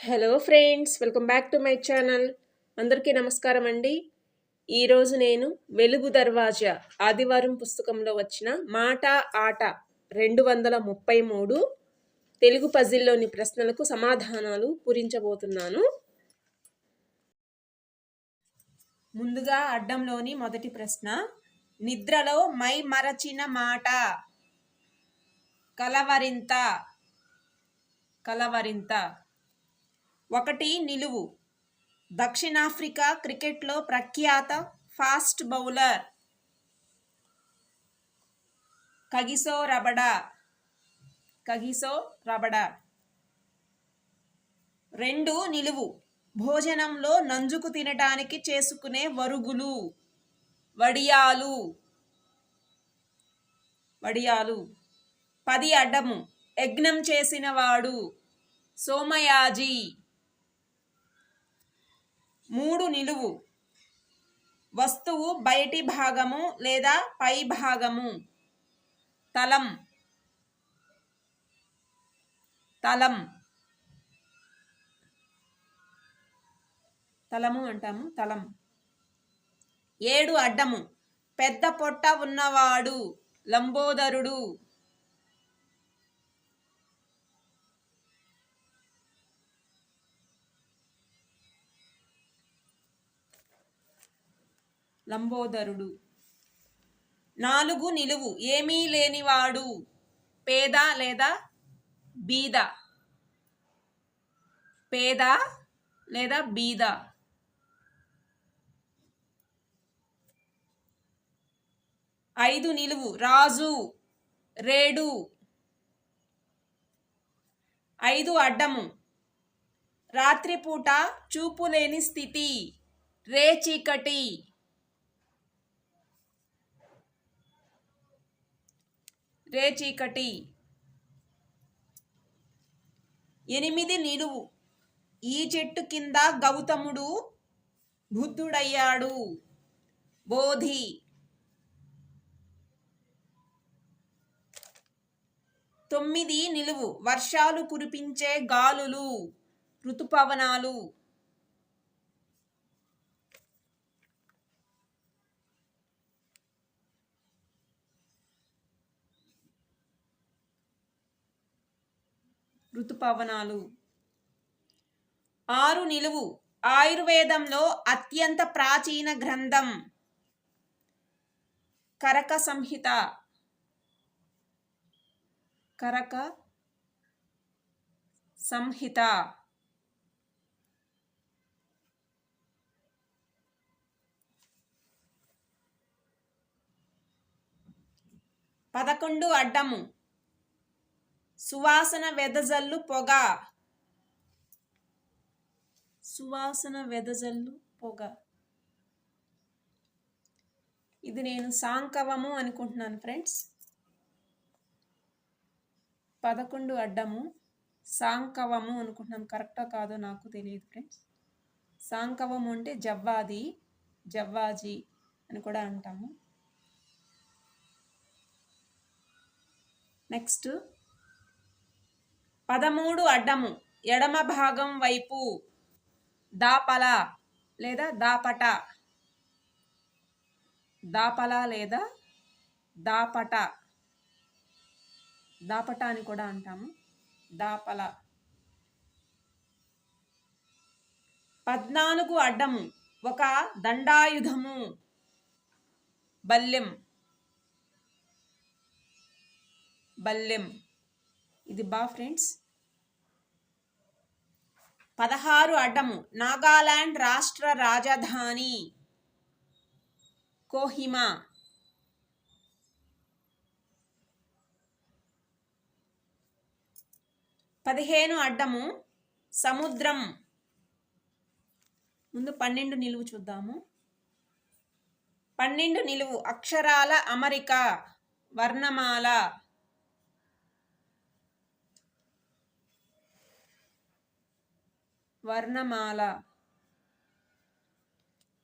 Hello friends welcome back to my channel. అందరికీ నమస్కారం అండి. ఈరోజు నేను వెలుగు దర్వాజా ఆదివారం పుస్తకంలో వచ్చిన మాట ఆట రెండు వందల ముప్పై మూడు తెలుగు పజిల్లోని ప్రశ్నలకు సమాధానాలు పూరించబోతున్నాను. ముందుగా అడ్డంలోని మొదటి ప్రశ్న నిద్రలో మై మరచిన మాట కలవరింత కలవరింత ఒకటి నిలువు. దక్షిణాఫ్రికా క్రికెట్లో ప్రఖ్యాత fast bowler Kagiso Rabada. Kagiso Rabada. రెండు నిలువు. భోజనంలో నంజుకు తినడానికి చేసుకునే వరుగులు. వడియాలు. వడియాలు. పది అడ్డము. యజ్ఞం చేసినవాడు. సోమయాజీ. మూడు నిలువు. వస్తువు బయటి భాగము లేదా పై భాగము. తలం. తలం. తలము అంటాము తలం. ఏడు అడ్డము. పెద్ద పొట్ట ఉన్నవాడు లంబోదరుడు. లంబోదరుడు. నాలుగు నిలువు. ఏమీ లేనివాడు. పేద లేదా బీద. పేద లేదా బీద. ఐదు నిలువు. రాజు రేడు. ఐదు అడ్డము. రాత్రిపూట చూపు లేని స్థితి రేచీకటి రేచీకటి ఎనిమిది నిలువు. ఈ చెట్టు కింద గౌతముడు బుద్ధుడయ్యాడు. బోధి. తొమ్మిది నిలువు. వర్షాలు కురిపించే గాలులు ఋతుపవనాలు. ఋతుపవనాలు. ఆరు నిలువు. ఆయుర్వేదంలో అత్యంత ప్రాచీన గ్రంథం. కరక సంహిత. కరక సంహిత. పదకొండు అడ్డము. సువాసన వెదజల్లు పొగ. సువాసన వెదజల్లు పొగ. ఇది నేను సాంకవము అనుకుంటున్నాను ఫ్రెండ్స్. పదకొండు అడ్డము సాంకవము అనుకుంటున్నాను కరెక్టా కాదో నాకు తెలియదు ఫ్రెండ్స్. సాంకవము అంటే జవ్వాది జవ్వాజీ అని కూడా అంటాము. నెక్స్ట్ పదమూడు అడ్డము ఎడమ భాగం వైపు దాపల లేదా దాపట. దాపల లేదా దాపట. దాపట అని కూడా అంటాము. దాపల. పద్నాలుగు అడ్డము ఒక దండాయుధము బల్లెం. బల్లెం. ఇది బా ఫ్రెండ్స్. పదహారు అడ్డము. నాగాలాండ్ రాష్ట్ర రాజధాని కోహిమా. పదిహేను అడ్డము. సముద్రం. ముందు పన్నెండు నిలువు చూద్దాము. పన్నెండు నిలువు. అక్షరాల అమరిక. వర్ణమాల. వర్ణమాల.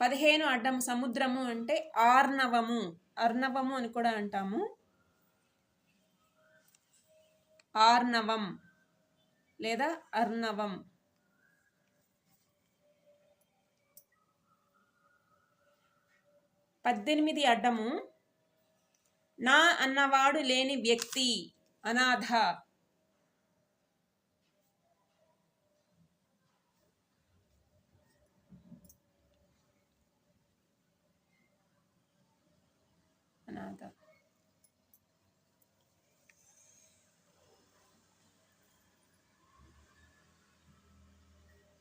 పదిహేను అడ్డం సముద్రము అంటే ఆర్ణవము. అర్ణవము అని కూడా అంటాము. ఆర్ణవం లేదా అర్ణవం. పద్దెనిమిది అడ్డము. నా అన్నవాడు లేని వ్యక్తి అనాథ. అనాథ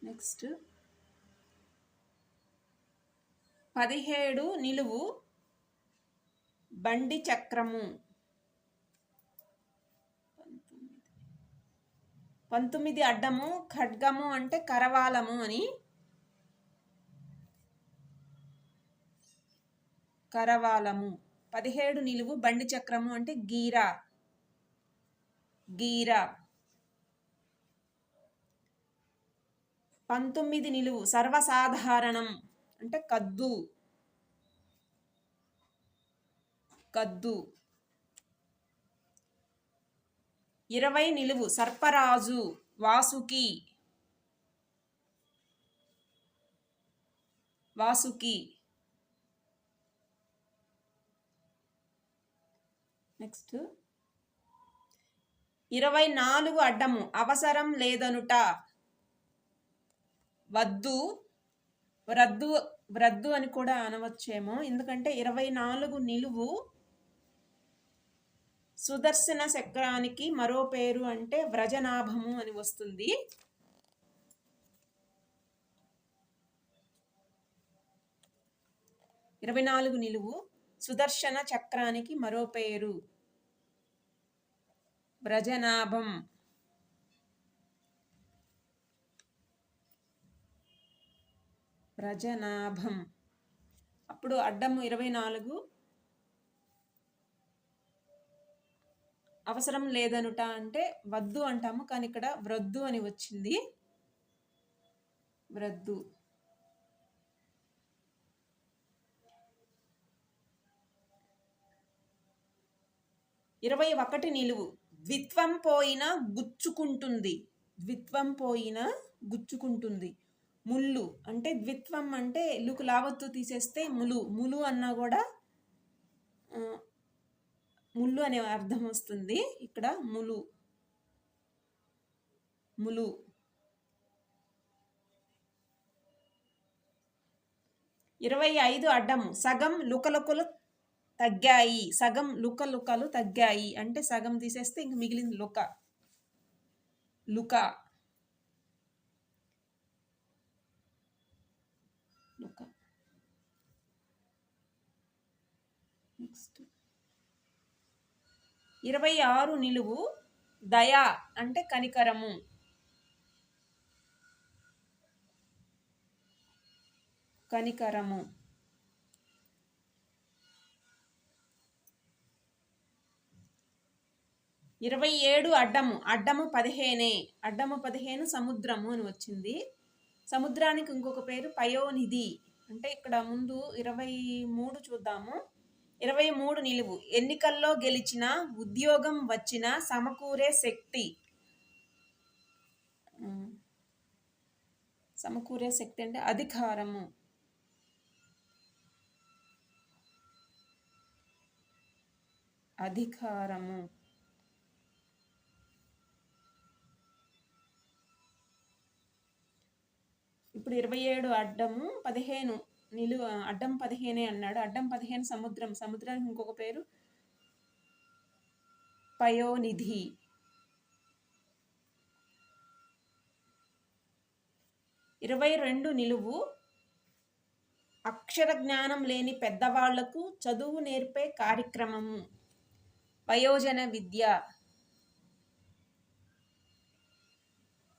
నెక్స్ట్. పదిహేడు నిలువు బండి చక్రము. పంతొమ్మిది అడ్డము ఖడ్గము అంటే కరవాలము అని. కరవాలము. పదిహేడు నిలువు బండి చక్రము అంటే గీరా. గీరా. పంతొమ్మిది నిలువు సర్వసాధారణం అంటే కద్దు. కద్దు. ఇరవై నిలువు సర్పరాజు వాసుకి. వాసుకి. నెక్స్ట్. ఇరవై నాలుగు అడ్డము అవసరం లేదనుట. వద్దు రద్దు రద్దు అని కూడా అనవచ్చేమో. ఎందుకంటే ఇరవై నాలుగు నిలువు సుదర్శన చక్రానికి మరో పేరు అంటే వ్రజనాభము అని వస్తుంది. ఇరవై నాలుగు నిలువు సుదర్శన చక్రానికి మరో పేరు. వ్రజనాభం వ్రజనాభం అప్పుడు అడ్డము ఇరవై నాలుగు. అవసరం లేదనుట అంటే వద్దు అంటాము కానీ ఇక్కడ వ్రద్దు అని వచ్చింది. వ్రద్దు ఇరవై ఒకటి నిలువు. ద్విత్వం పోయిన గుచ్చుకుంటుంది. ద్విత్వం పోయిన గుచ్చుకుంటుంది. ముళ్ళు అంటే ద్విత్వం అంటే ఎల్లుకు లావత్తు తీసేస్తే ములు. ములు అన్నా కూడా ముళ్ళు అనే అర్థం వస్తుంది. ఇక్కడ ములు. ములు. ఇరవై ఐదు అడ్డము సగం లుకలుకలు తగ్గాయి. సగం లుక లుకలు తగ్గాయి. అంటే సగం తీసేస్తే ఇంక మిగిలింది లుక. లుక. లుక. నెక్స్ట్. ఇరవై ఆరు నిలువు దయ అంటే కనికరము. కనికరము. ఇరవై ఏడు అడ్డము అడ్డము పదిహేనే అడ్డము పదిహేను సముద్రము అని వచ్చింది. సముద్రానికి ఇంకొక పేరు పయోనిధి. అంటే ఇక్కడ ముందు ఇరవై మూడు చూద్దాము. ఇరవై మూడు నిలువు. ఎన్నికల్లో గెలిచిన ఉద్యోగం వచ్చిన సమకూరే శక్తి. సమకూరే శక్తి అంటే అధికారము. అధికారము. ఇప్పుడు ఇరవై ఏడు అడ్డము పదిహేను నిలువ అడ్డం పదిహేనే అన్నాడు. అడ్డం పదిహేను సముద్రం. సముద్రానికి ఇంకొక పేరు? పయోనిధి. ఇరవై రెండు నిలువు. అక్షర జ్ఞానం లేని పెద్దవాళ్ళకు చదువు నేర్పే కార్యక్రమము. వయోజన విద్య.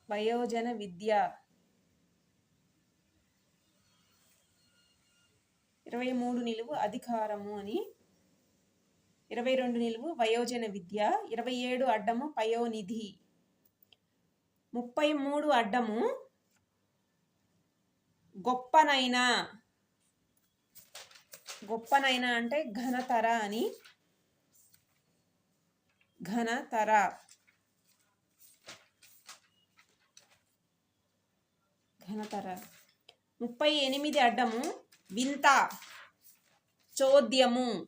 వయోజన విద్య. ఇరవై మూడు నిలువు అధికారము అని. ఇరవై రెండు నిలువు వయోజన విద్య. ఇరవై ఏడు అడ్డము పయోనిధి. ముప్పై మూడు అడ్డము గొప్పనైనా. గొప్పనైనా అంటే ఘనతర అని. ఘనతర. ఘనతర. ముప్పై ఎనిమిది అడ్డము వింత చోద్యము.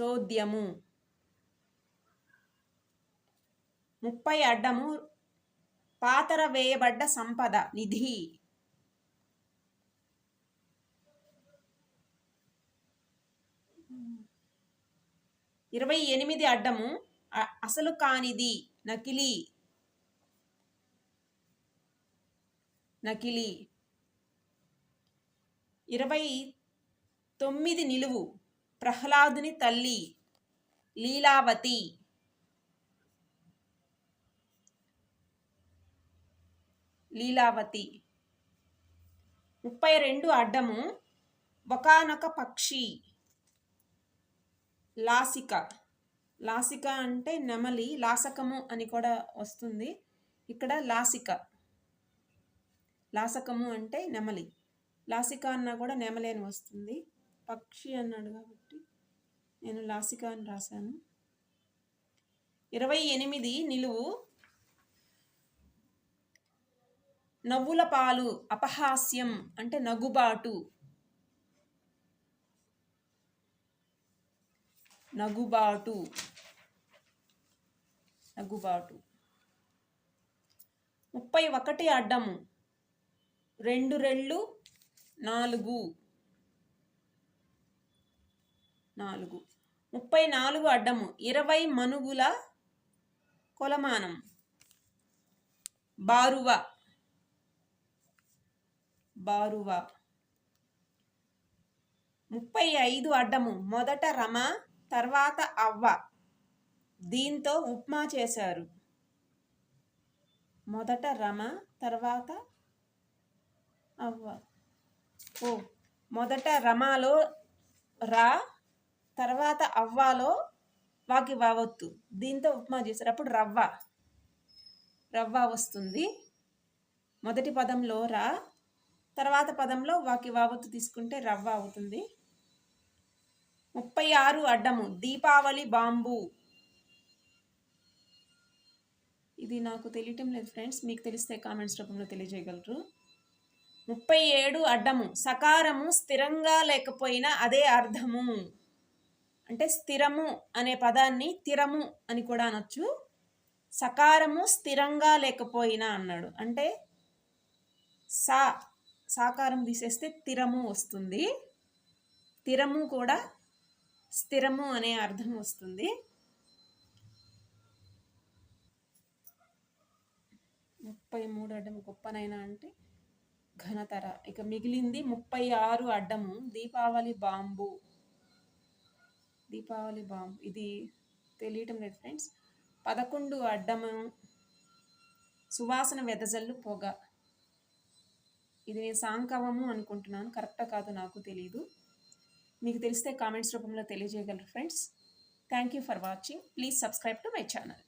చోద్యము. ముప్పై అడ్డము పాతర వేయబడ్డ సంపద నిధి. ఇరవై ఎనిమిది అడ్డము అసలు కానిది నకిలీ. నకిలీ. ఇరవై తొమ్మిది నిలువు ప్రహ్లాదుని తల్లి లీలావతి. లీలావతి. ముప్పై రెండు అడ్డము ఒకనొక పక్షి. లాసిక. లాసిక అంటే నెమలి లాసకము అని కూడా వస్తుంది. ఇక్కడ లాసిక. లాసకము అంటే నెమలి. లాసిక అన్నా కూడా నెమలేని వస్తుంది. పక్షి అన్నాడు కాబట్టి నేను లాసిక అని రాశాను. ఇరవై ఎనిమిది నిలువు. నవ్వుల పాలు అపహాస్యం అంటే నగుబాటు. నగుబాటు. నగుబాటు. ముప్పై ఒకటి అడ్డము. రెండు రెళ్ళు నాలుగు. నాలుగు. ముప్పై నాలుగు అడ్డము. ఇరవై మనుగుల కొలమానం. బారువ. బారువ. ముప్పై ఐదు అడ్డము. మొదట రమ తర్వాత అవ్వ. దీంతో ఉప్మా చేశారు. మొదట రమ తర్వాత అవ్వ. ఓ మొదట రమాలో రా తర్వాత అవ్వాలో వాకి వావత్తు. దీంతో ఉప్మా చేశారు అప్పుడు రవ్వ. రవ్వ వస్తుంది. మొదటి పదంలో రా తర్వాత పదంలో వాకి వావత్తు తీసుకుంటే రవ్వ అవుతుంది. ముప్పై ఆరు అడ్డము. దీపావళి బాంబు. ఇది నాకు తెలియటం లేదు ఫ్రెండ్స్. మీకు తెలిస్తే కామెంట్స్ రూపంలో తెలియజేయగలరు. ముప్పై ఏడు అడ్డము. సకారము స్థిరంగా లేకపోయినా అదే అర్థము అంటే స్థిరము అనే పదాన్ని తిరము అని కూడా అనొచ్చు. సకారము స్థిరంగా లేకపోయినా అన్నాడు. అంటే సా సాకారం తీసేస్తే తిరము వస్తుంది. తిరము కూడా స్థిరము అనే అర్థం వస్తుంది. ముప్పై మూడు అడ్డము గొప్పనైనా అంటే ఘనతర. ఇక మిగిలింది ముప్పై ఆరు అడ్డము. దీపావళి బాంబు. దీపావళి బాంబు. ఇది తెలియటం లేదు ఫ్రెండ్స్. పదకొండు అడ్డము. సువాసన వెదజల్లు పొగ. ఇది నేను సాంకవము అనుకుంటున్నాను. కరెక్టా కాదు నాకు తెలియదు మీకు తెలిస్తే కామెంట్స్ రూపంలో తెలియజేయగలరు friends. Thank you for watching. Please subscribe to my channel.